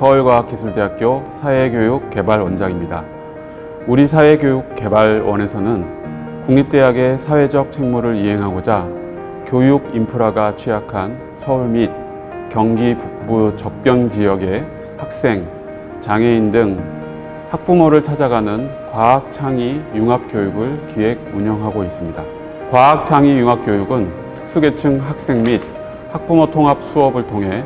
서울과학기술대학교 사회교육개발원장입니다. 우리 사회교육개발원에서는 국립대학의 사회적 책무를 이행하고자 교육 인프라가 취약한 서울 및 경기 북부 적변 지역의 학생, 장애인 등 학부모를 찾아가는 과학 창의 융합 교육을 기획 운영하고 있습니다. 과학 창의 융합 교육은 특수계층 학생 및 학부모 통합 수업을 통해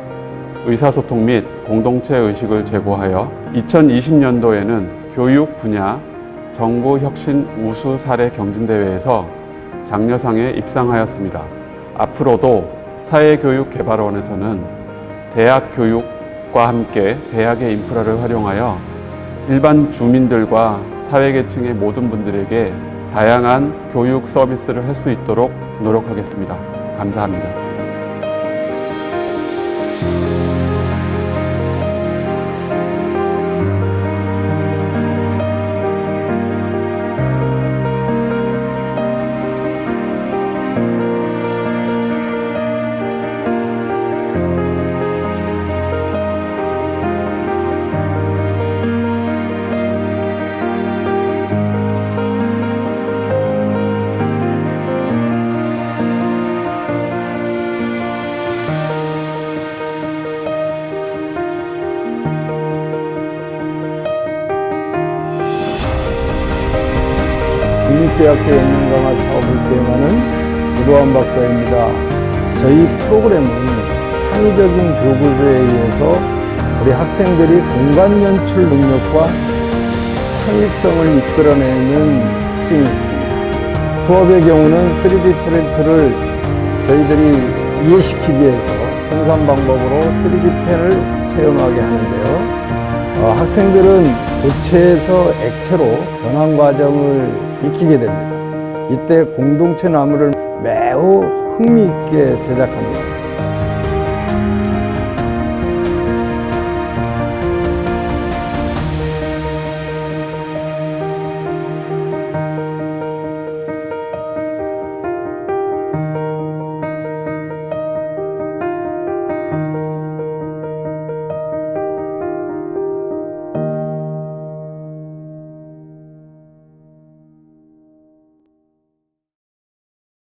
의사소통 및 공동체 의식을 제고하여 2020년도에는 교육 분야 정부 혁신 우수 사례 경진대회에서 장려상에 입상하였습니다. 앞으로도 사회교육개발원에서는 대학 교육과 함께 대학의 인프라를 활용하여 일반 주민들과 사회계층의 모든 분들에게 다양한 교육 서비스를 할 수 있도록 노력하겠습니다. 감사합니다. 국립대학교 영양강화 사업을 수행하는 유도환 박사입니다. 저희 프로그램은 창의적인 교구조에 의해서 우리 학생들이 공간 연출 능력과 창의성을 이끌어내는 특징이 있습니다. 수업의 경우는 3D 프린트를 저희들이 이해시키기 위해서 생산 방법으로 3D 펜을 체험하게 하는데요. 어, 학생들은 고체에서 액체로 변환 과정을 익히게 됩니다. 이때 공동체 나무를 매우 흥미있게 제작합니다.